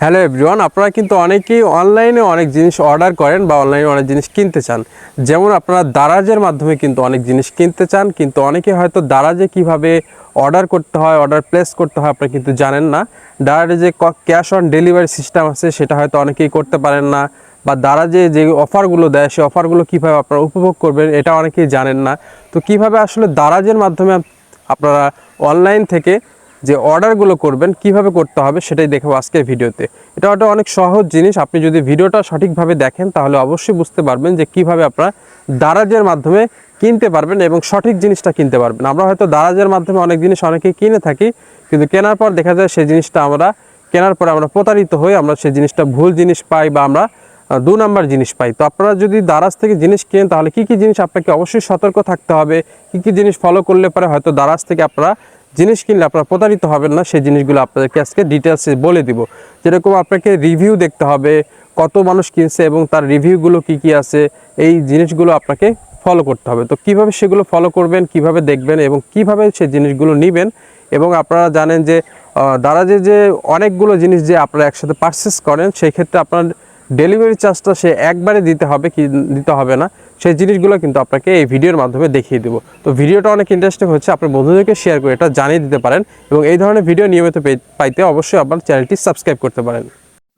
Hello everyone আপনারা কিন্তু অনেকেই অনলাইনে অনেক জিনিস অর্ডার করেন বা অনলাইনে অনেক জিনিস কিনতে চান। যেমন আপনারা দারাজের মাধ্যমে কিন্তু অনেক জিনিস কিনতে চান, কিন্তু অনেকে হয়তো দারাজে কীভাবে অর্ডার করতে হয় অর্ডার প্লেস করতে হয়, আপনারা কিন্তু জানেন না। দারাজে যে ক্যাশ অন ডেলিভারি সিস্টেম আছে, সেটা হয়তো অনেকেই করতে পারেন না, বা দারাজে যে অফারগুলো দেয়, সেই অফারগুলো কীভাবে আপনারা উপভোগ করবেন, এটা অনেকেই জানেন না। তো কীভাবে আসলে দারাজের মাধ্যমে আপনারা অনলাইন থেকে যে অর্ডারগুলো করবেন, কীভাবে করতে হবে সেটাই দেখাবো আজকের ভিডিওতে। এটা একটা অনেক সহজ জিনিস, আপনি যদি ভিডিওটা সঠিকভাবে দেখেন, তাহলে অবশ্যই বুঝতে পারবেন যে কীভাবে আপনারা দারাজের মাধ্যমে কিনতে পারবেন এবং সঠিক জিনিসটা কিনতে পারবেন। আমরা হয়তো দারাজের মাধ্যমে অনেক জিনিস অনেকেই কিনে থাকি, কিন্তু কেনার পর দেখা যায় সেই জিনিসটা আমরা, কেনার পরে আমরা প্রতারিত হই, আমরা সেই জিনিসটা ভুল জিনিস পাই বা আমরা দু নাম্বার জিনিস পাই। তো আপনারা যদি দারাজ থেকে জিনিস কিনেন, তাহলে কি কি জিনিস আপনাকে অবশ্যই সতর্ক থাকতে হবে, কি কি জিনিস ফলো করলে পরে হয়তো দারাজ থেকে আপনারা জিনিস কিনলে আপনারা প্রতারিত হবেন না, সেই জিনিসগুলো আপনাদেরকে আজকে ডিটেলসে বলে দিব। যেরকম আপনাকে রিভিউ দেখতে হবে, কত মানুষ কিনছে এবং তার রিভিউগুলো কি কি আছে, এই জিনিসগুলো আপনাকে ফলো করতে হবে। তো কীভাবে সেগুলো ফলো করবেন, কীভাবে দেখবেন এবং কীভাবে সেই জিনিসগুলো নেবেন এবং আপনারা জানেন যে দারাজে যে অনেকগুলো জিনিস যে আপনারা একসাথে পারচেস করেন, সেই ক্ষেত্রে আপনার ডেলিভারি চার্জটা সে একবারে দিতে হবে কি, দিতে হবে না। সেই জিনিসগুলো কিন্তু আপনাকে এই ভিডিওর মাধ্যমে দেখিয়ে দেবো। তো ভিডিওটা অনেক ইন্টারেস্টিং হচ্ছে আপনার বন্ধুদেরকে শেয়ার করে এটা জানিয়ে দিতে পারেন এবং এই ধরনের ভিডিও নিয়মিত পাইতে অবশ্যই আপনার চ্যানেলটি সাবস্ক্রাইব করতে পারেন।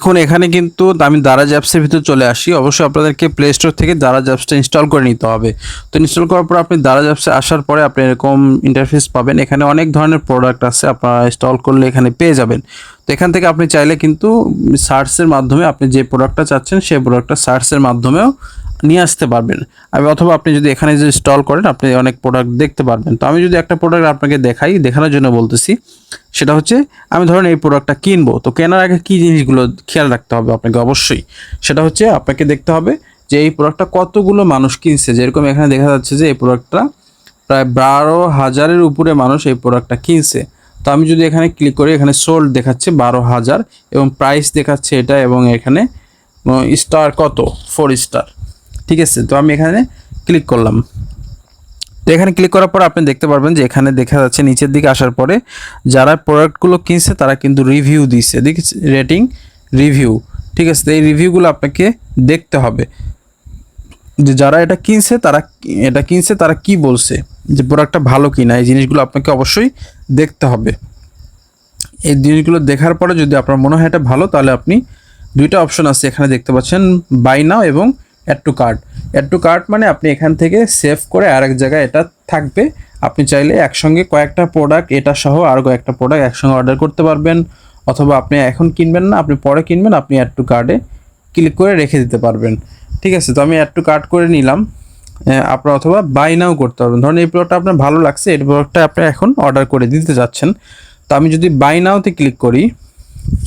এখন এখানে কিন্তু আমি দারাজ অ্যাপসের ভিতর চলে আসি। অবশ্যই আপনাদেরকে প্লে স্টোর থেকে দারাজ অ্যাপসটা ইনস্টল করে নিতে হবে। তো ইনস্টল করার পর আপনি দারাজ অ্যাপসে আসার পরে আপনি এরকম ইন্টারফেস পাবেন। এখানে অনেক ধরনের প্রোডাক্ট আছে, আপনারা ইনস্টল করলে এখানে পেয়ে যাবেন। তো এখান থেকে আপনি চাইলে কিন্তু সার্চের মাধ্যমে আপনি যে প্রোডাক্টটা চাচ্ছেন, সেই প্রোডাক্টটা সার্চের মাধ্যমেও নিয়ে আসতে পারবেন। অথবা আপনি যদি এখানে যে স্টল করেন, আপনি অনেক প্রোডাক্ট দেখতে পারবেন। তো আমি যদি একটা প্রোডাক্ট আপনাকে দেখাই, দেখানোর জন্য বলতেছি, সেটা হচ্ছে, আমি ধরেন এই প্রোডাক্টটা কিনবো। তো কেনার আগে কী জিনিসগুলো খেয়াল রাখতে হবে আপনাকে? অবশ্যই। সেটা হচ্ছে, আপনাকে দেখতে হবে যে এই প্রোডাক্টটা কতগুলো মানুষ কিনছে। যেরকম এখানে দেখা যাচ্ছে যে এই প্রোডাক্টটা প্রায় বারো হাজারের উপরে মানুষ এই প্রোডাক্টটা কিনছে। তো আমি যদি এখানে ক্লিক করি, এখানে সোল্ড দেখাচ্ছে বারো হাজার এবং প্রাইস দেখাচ্ছে এটা এবং এখানে স্টার কত? ফোর স্টার ঠিক আছে? তো আমি এখানে ক্লিক করলাম। তো এখানে ক্লিক করার পর আপনি দেখতে পারবেন যে এখানে দেখা যাচ্ছে নিচের দিকে আসার পরে যারা প্রোডাক্টগুলো কিনছে তারা কিন্তু রিভিউ দিচ্ছে। দেখছি রেটিং রিভিউ ঠিক আছে? এই রিভিউগুলো আপনাকে দেখতে হবে। যে যারা এটা কিনছে তারা এটা কিনছে, তারা কি বলছে? যে প্রোডাক্টটা ভালো কিনা, এই জিনিসগুলো আপনাকে অবশ্যই দেখতে হবে। এই জিনিসগুলো দেখার পরে যদি আপনার মনে হয় এটা ভালো, তাহলে আপনি দুইটা অপশন আছে। এখানে দেখতে পাচ্ছেন বাই নাও এবং add to cart add to cart মানে আপনি এখান থেকে সেভ করে আরেক জায়গায় এটা থাকবে। আপনি চাইলে একসঙ্গে কয়েকটা প্রোডাক্ট এটা সহ আরও কয়েকটা প্রোডাক্ট একসঙ্গে অর্ডার করতে পারবেন। অথবা আপনি এখন কিনবেন না, আপনি পরে কিনবেন, আপনি অ্যাড টু কার্ডে ক্লিক করে রেখে দিতে পারবেন। ঠিক আছে, তো আমি অ্যাড টু কার্ট করে নিলাম। আপনার অথবা বাই নাও করতে পারবেন। ধরুন এই প্রোডাক্টটা আপনার ভালো লাগছে, এই প্রোডাক্টটা আপনি এখন অর্ডার করে দিতে যাচ্ছেন। তো আমি যদি বাই নাওতে ক্লিক করি,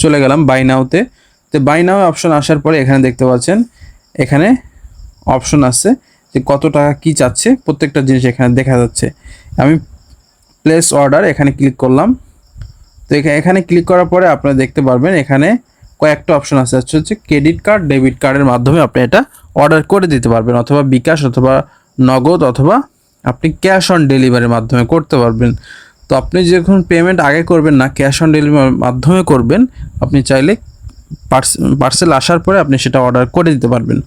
চলে গেলাম বাই নাওতে তো। বাই নাও অপশন আসার পরে এখানে দেখতে পাচ্ছেন, এখানে অপশন আছে যে কত টাকা কি চাচ্ছে, প্রত্যেকটা জিনিস এখানে দেখা যাচ্ছে। আমি প্লেস অর্ডার এখানে ক্লিক করলাম। তো এখা- এখানে ক্লিক করার পরে আপনারা দেখতে পারবেন এখানে কয়েকটা অপশন আছে। হচ্ছে ক্রেডিট কার্ড ডেবিট কার্ডের মাধ্যমে আপনি এটা অর্ডার করে দিতে পারবেন অথবা বিকাশ অথবা নগদ অথবা আপনি ক্যাশ অন ডেলিভারির মাধ্যমে করতে পারবেন। তো আপনি যখন পেমেন্ট আগে করবেন না ক্যাশ অন ডেলিভারির মাধ্যমে করবেন, আপনি চাইলে পার্সেল আসার পরে আপনি সেটা অর্ডার করে দিতে পারবেন।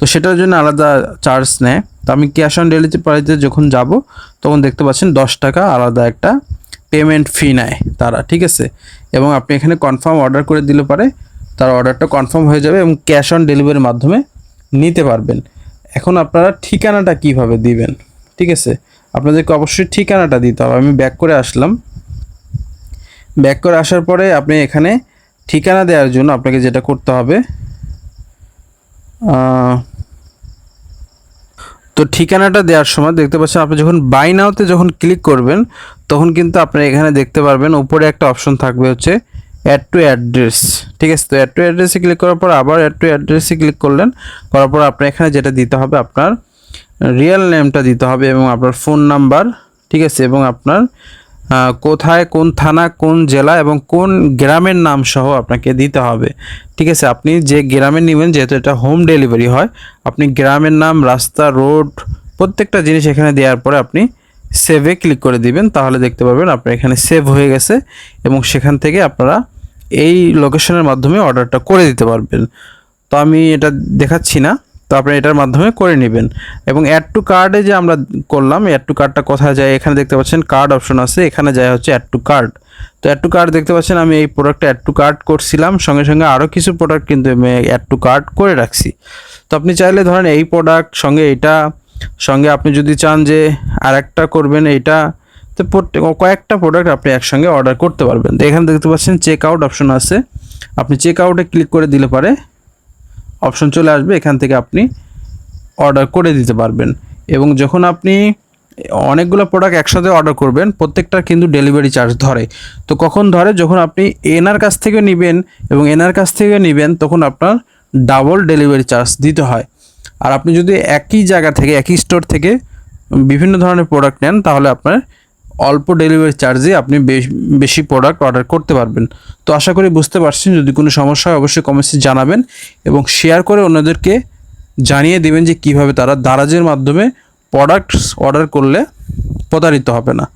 তো সেটার জন্য আলাদা চার্জ নেয়। তো আমি ক্যাশ অন ডেলিভারিতে যখন যাব, তখন দেখতে পাচ্ছেন দশ টাকা আলাদা একটা পেমেন্ট ফি নেয় তারা, ঠিক আছে? এবং আপনি এখানে কনফার্ম অর্ডার করে দিলে পারে, তার অর্ডারটা কনফার্ম হয়ে যাবে এবং ক্যাশ অন ডেলিভারির মাধ্যমে নিতে পারবেন। এখন আপনারা ঠিকানাটা কীভাবে দিবেন, ঠিক আছে? আপনাদেরকে অবশ্যই ঠিকানাটা দিতে হবে। আমি ব্যাক করে আসলাম। ব্যাক করে আসার পরে আপনি এখানে ঠিকানা দেওয়ার জন্য আপনাকে যেটা করতে হবে তো ঠিকানাটা দেওয়ার সময় দেখতে পাচ্ছেন আপনি যখন বাই নাওতে যখন ক্লিক করবেন, তখন কিন্তু আপনি এখানে দেখতে পারবেন উপরে একটা অপশন থাকবে হচ্ছে অ্যাড টু অ্যাড্রেস ঠিক আছে, তো অ্যাড টু অ্যাড্রেসে ক্লিক করার পর আবার অ্যাড টু অ্যাড্রেসে ক্লিক করলেন, করার পর আপনার এখানে যেটা দিতে হবে আপনার রিয়েল নেমটা দিতে হবে এবং আপনার ফোন নাম্বার ঠিক আছে, এবং আপনার কোথায়, কোন থানা, কোন জেলা এবং কোন গ্রামের নাম সহ আপনাকে দিতে হবে। ঠিক আছে, আপনি যে গ্রামে নেবেন, যেহেতু এটা হোম ডেলিভারি হয়, আপনি গ্রামের নাম, রাস্তা রোড প্রত্যেকটা জিনিস এখানে দেওয়ার পরে আপনি সেভে ক্লিক করে দিবেন, তাহলে দেখতে পাবেন আপনার এখানে সেভ হয়ে গেছে এবং সেখান থেকে আপনারা এই লোকেশনের মাধ্যমে অর্ডারটা করে দিতে পারবেন। তো আমি এটা দেখাচ্ছি না। তো আপনি এটার মাধ্যমে করে নেবেন। এবং অ্যাড টু কার্ডে যে আমরা করলাম অ্যাড টু কার্ডটা কোথায় যায়? এখানে দেখতে পাচ্ছেন কার্ড অপশন আছে, এখানে যায় হচ্ছে অ্যাড টু কার্ড তো অ্যাড টু কার্ড দেখতে পাচ্ছেন, আমি এই প্রোডাক্টটা অ্যাড টু কার্ড করছিলাম, সঙ্গে সঙ্গে আরও কিছু প্রোডাক্ট কিন্তু আমি অ্যাড টু কার্ড করে রাখছি। তো আপনি চাইলে ধরেন এই প্রোডাক্ট সঙ্গে এটা, সঙ্গে আপনি যদি চান যে আর একটা করবেন এইটা, তো কয়েকটা প্রোডাক্ট আপনি একসঙ্গে অর্ডার করতে পারবেন। তো এখানে দেখতে পাচ্ছেন চেক আউট অপশন আছে। আপনি চেক আউটে ক্লিক করে দিলে পারে অপশন চলে আসবে, এখান থেকে আপনি অর্ডার করে দিতে পারবেন। এবং যখন আপনি অনেকগুলো প্রোডাক্ট একসাথে অর্ডার করবেন প্রত্যেকটার কিন্তু ডেলিভারি চার্জ ধরে। তো কখন ধরে? যখন আপনি এনার কাছ থেকে নেবেন এবং এনার কাছ থেকে নেবেন, তখন আপনার ডাবল ডেলিভারি চার্জ দিতে হয়। আর আপনি যদি একই জায়গা থেকে, একই স্টোর থেকে বিভিন্ন ধরনের প্রোডাক্ট নেন, তাহলে আপনার অল্প ডেলিভারি চার্জে আপনি বেশ- প্রোডাক্ট অর্ডার করতে পারবেন। তো আশা করি বুঝতে পারছেন, যদি কোনো সমস্যা হয় অবশ্যই কমেন্টসে জানাবেন এবং শেয়ার করে অন্যদেরকে জানিয়ে দেবেন যে কীভাবে তারা দারাজের মাধ্যমে প্রোডাক্টস অর্ডার করলে প্রতারিত হবে না।